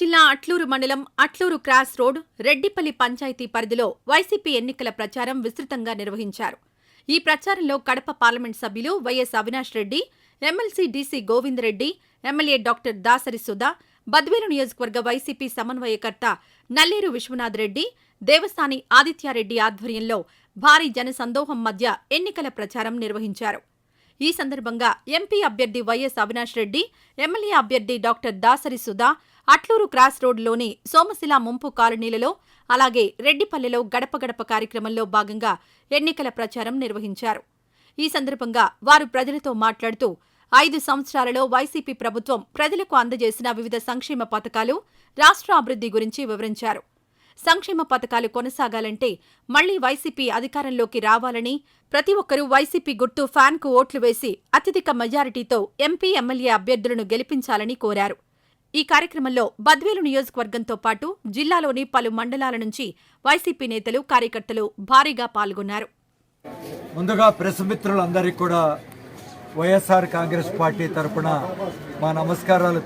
జిల్లా అట్లూరు మండలం Atluru cross road Reddipalli panchayat పరిధిలో వైసీపీ ఎన్నికల ప్రచారం విస్తృతంగా నిర్వహించారు. ఈ ప్రచారంలో కడప పార్లమెంట్ సభ్యులు YS Avinash Reddy MLC DC Govindareddy MLA doctor Dasari Sudha Badvel నియోజకవర్గ వైసీపీ సమన్వయకర్త నల్లేరు విశ్వనాథ్ రెడ్డి దేవస్థాని ఆదిత్యారెడ్డి ఆధ్వర్యంలో భారీ జనసందోహం మధ్య ఎన్నికల ప్రచారం నిర్వహించారు. ఈ సందర్భంగా ఎంపీ అభ్యర్థి వైఎస్ అవినాష్ రెడ్డి ఎమ్మెల్యే అభ్యర్థి డాక్టర్ దాసరి సుధా అట్లూరు క్రాస్ రోడ్లోని సోమశిల ముంపు కాలనీలలో అలాగే రెడ్డిపల్లెలో గడప గడప కార్యక్రమంలో భాగంగా ఎన్నికల ప్రచారం నిర్వహించారు. ఈ సందర్భంగా వారు ప్రజలతో మాట్లాడుతూ ఐదు సంవత్సరాలలో వైసీపీ ప్రభుత్వం ప్రజలకు అందజేసిన వివిధ సంక్షేమ పథకాలు రాష్ట్ర అభివృద్ధి గురించి వివరించారు. సంక్షేమ పథకాలు కొనసాగాలంటే మళ్ళీ వైసీపీ అధికారంలోకి రావాలని ప్రతి ఒక్కరూ వైసీపీ గుర్తు ఫ్యాన్కు ఓట్లు వేసి అత్యధిక మెజారిటీతో ఎంపీ ఎమ్మెల్యే అభ్యర్థులను గెలిపించాలని కోరారు. ఈ కార్యక్రమంలో బద్వేలు నియోజకవర్గంతో పాటు జిల్లాలోని పలు మండలాల నుంచి వైసీపీ నేతలు కార్యకర్తలు భారీగా పాల్గొన్నారు. ముందుగా ప్రెస్ మిత్రులందరికీ కూడా వైఎస్ఆర్ కాంగ్రెస్ పార్టీ తరపున మా నమస్కారాలు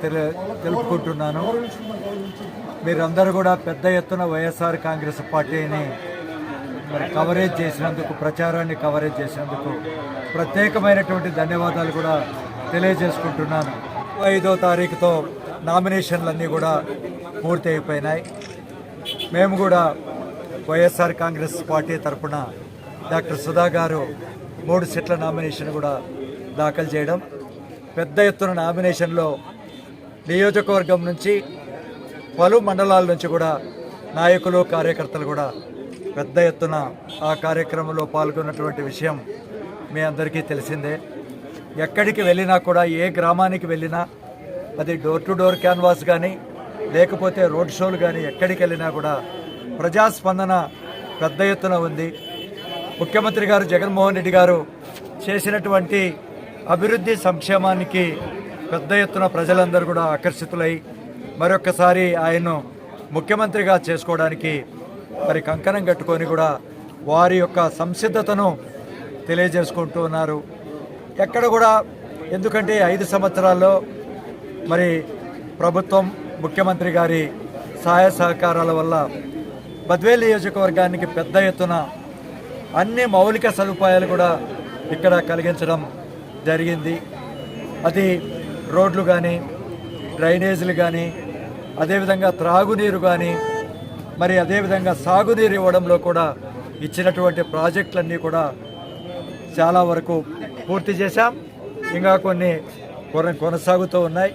తెలుపుకుంటున్నాను. మీరందరూ కూడా పెద్ద ఎత్తున వైఎస్ఆర్ కాంగ్రెస్ పార్టీని మరి కవరేజ్ చేసినందుకు ప్రచారాన్ని కవరేజ్ చేసినందుకు ప్రత్యేకమైనటువంటి ధన్యవాదాలు కూడా తెలియజేసుకుంటున్నాను. ఐదో తారీఖుతో నామినేషన్లన్నీ కూడా పూర్తి అయిపోయినాయి మేము కూడా వైఎస్ఆర్ కాంగ్రెస్ పార్టీ తరఫున డాక్టర్ సుధా గారు మూడు సెట్ల నామినేషన్ కూడా దాఖలు చేయడం. పెద్ద ఎత్తున నామినేషన్లో నియోజకవర్గం నుంచి పలు మండలాల నుంచి కూడా నాయకులు కార్యకర్తలు కూడా పెద్ద ఎత్తున ఆ కార్యక్రమంలో పాల్గొన్నటువంటి విషయం మీ అందరికీ తెలిసిందే. ఎక్కడికి వెళ్ళినా కూడా ఏ గ్రామానికి వెళ్ళినా అది డోర్ టు డోర్ క్యాన్వాస్ కానీ లేకపోతే రోడ్ షోలు కానీ ఎక్కడికి వెళ్ళినా కూడా ప్రజాస్పందన పెద్ద ఎత్తున ఉంది. ముఖ్యమంత్రి గారు జగన్మోహన్ రెడ్డి గారు చేసినటువంటి అభివృద్ధి సంక్షేమానికి పెద్ద ఎత్తున ప్రజలందరూ కూడా ఆకర్షితులై మరొకసారి ఆయన్ను ముఖ్యమంత్రిగా చేసుకోవడానికి మరి కంకణం కట్టుకొని కూడా వారి యొక్క సంసిద్ధతను తెలియజేసుకుంటూ ఉన్నారు. ఎక్కడ కూడా ఎందుకంటే ఐదు సంవత్సరాల్లో మరి ప్రభుత్వం ముఖ్యమంత్రి గారి సహాయ సహకారాల వల్ల బద్వేల్ నియోజకవర్గానికి పెద్ద ఎత్తున అన్ని మౌలిక సదుపాయాలు కూడా ఇక్కడ కలిగించడం జరిగింది. అది రోడ్లు కానీ డ్రైనేజీలు కానీ అదేవిధంగా త్రాగునీరు కానీ మరి అదేవిధంగా సాగునీరు ఇవ్వడంలో కూడా ఇచ్చినటువంటి ప్రాజెక్టులన్నీ కూడా చాలా వరకు పూర్తి చేశాం. ఇంకా కొన్ని కొన కొనసాగుతూ ఉన్నాయి.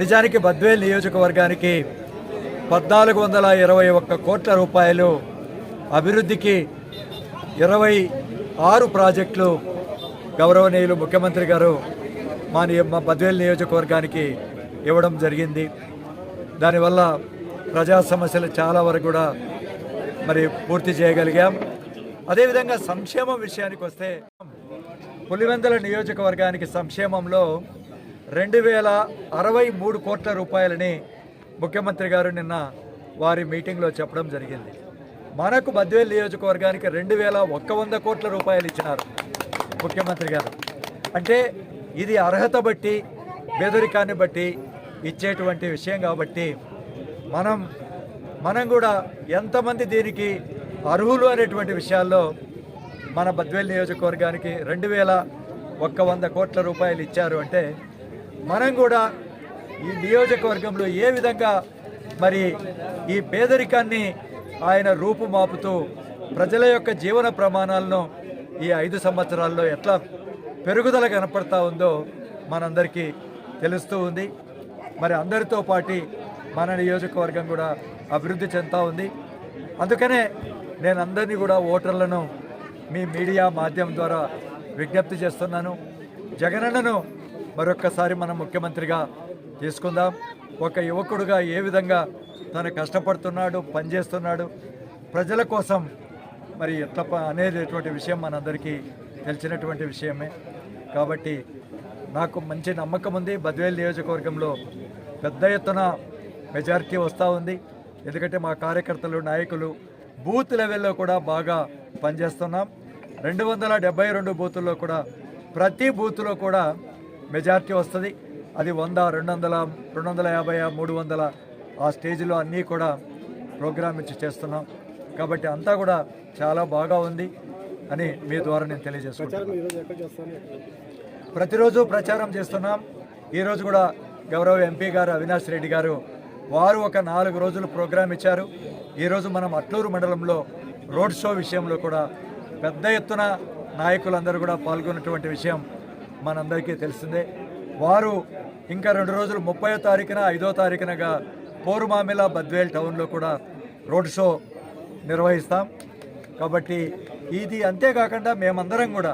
నిజానికి బద్వేల్ నియోజకవర్గానికి పద్నాలుగు వందల ఇరవై ఒక్క కోట్ల రూపాయలు అభివృద్ధికి ఇరవై ఆరు ప్రాజెక్టులు గౌరవనీయులు ముఖ్యమంత్రి గారు మా మా బద్వేల్ నియోజకవర్గానికి ఇవ్వడం జరిగింది. దానివల్ల ప్రజా సమస్యలు చాలా వరకు కూడా మరి పూర్తి చేయగలిగాం. అదేవిధంగా సంక్షేమం విషయానికి వస్తే పులివెందుల నియోజకవర్గానికి సంక్షేమంలో రెండు వేల అరవై మూడు కోట్ల రూపాయలని ముఖ్యమంత్రి గారు నిన్న వారి మీటింగ్లో చెప్పడం జరిగింది. మనకు బద్వేల్ నియోజకవర్గానికి రెండు వేల ఒక్క వంద కోట్ల రూపాయలు ఇచ్చినారు ముఖ్యమంత్రి గారు. అంటే ఇది అర్హత బట్టి బెదరికాన్ని బట్టి ఇచ్చేటువంటి విషయం కాబట్టి మనం మనం కూడా ఎంతమంది దీనికి అర్హులు అనేటువంటి విషయాల్లో మన బద్వేల్ నియోజకవర్గానికి రెండు వేల ఒక్క వంద కోట్ల రూపాయలు ఇచ్చారు అంటే మనం కూడా ఈ నియోజకవర్గంలో ఏ విధంగా మరి ఈ పేదరికాన్ని ఆయన రూపుమాపుతూ ప్రజల యొక్క జీవన ప్రమాణాలను ఈ ఐదు సంవత్సరాల్లో ఎట్లా పెరుగుదల కనపడతా ఉందో మనందరికీ తెలుస్తూ ఉంది. మరి అందరితో పాటు మన నియోజకవర్గం కూడా అభివృద్ధి చెందుతూ ఉంది. అందుకనే నేను అందరినీ కూడా ఓటర్లను మీ మీడియా మాధ్యమం ద్వారా విజ్ఞప్తి చేస్తున్నాను. జగనన్నను మరొక్కసారి మనం ముఖ్యమంత్రిగా తీసుకుందాం. ఒక యువకుడుగా ఏ విధంగా తను కష్టపడుతున్నాడు పనిచేస్తున్నాడు ప్రజల కోసం మరి ఎట్లా ప- అనేటటువంటి విషయం మనందరికీ తెలిసినటువంటి విషయమే. కాబట్టి నాకు మంచి నమ్మకం ఉంది. బద్వేల్ నియోజకవర్గంలో పెద్ద ఎత్తున మెజారిటీ వస్తూ ఉంది. ఎందుకంటే మా కార్యకర్తలు నాయకులు బూత్ లెవెల్లో కూడా బాగా పనిచేస్తున్నాం. రెండు వందల డెబ్బై రెండు బూతుల్లో కూడా ప్రతి బూత్లో కూడా మెజారిటీ వస్తుంది. అది వంద రెండు వందల రెండు వందల యాభై మూడు వందల ఆ స్టేజ్లో అన్నీ కూడా ప్రోగ్రామ్ ఇచ్చి చేస్తున్నాం. కాబట్టి అంతా కూడా చాలా బాగా ఉంది అని మీ ద్వారా నేను తెలియజేసుకుంటాను ప్రతిరోజు ప్రచారం చేస్తున్నాం. ఈరోజు కూడా గౌరవ ఎంపీ గారు అవినాష్ రెడ్డి గారు వారు ఒక నాలుగు రోజులు ప్రోగ్రాం ఇచ్చారు. ఈరోజు మనం అట్లూరు మండలంలో రోడ్ షో విషయంలో కూడా పెద్ద ఎత్తున నాయకులందరూ కూడా పాల్గొన్నటువంటి విషయం మనందరికీ తెలిసిందే. వారు ఇంకా రెండు రోజులు ముప్పై తారీఖున ఐదో తారీఖునగా పోరుమామిల బద్వేల్ టౌన్లో కూడా రోడ్ షో నిర్వహిస్తాం. కాబట్టి ఇది అంతేకాకుండా మేమందరం కూడా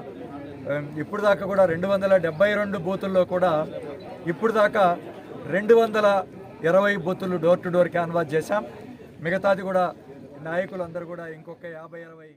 ఇప్పుడు దాకా కూడా రెండు వందల డెబ్బై రెండు బూతుల్లో కూడా ఇప్పుడు దాకా రెండు వందల ఇరవై బూతులు డోర్ టు డోర్ క్యాన్వాస్ చేశాం. మిగతాది కూడా నాయకులందరూ కూడా ఇంకొక యాభై ఇరవై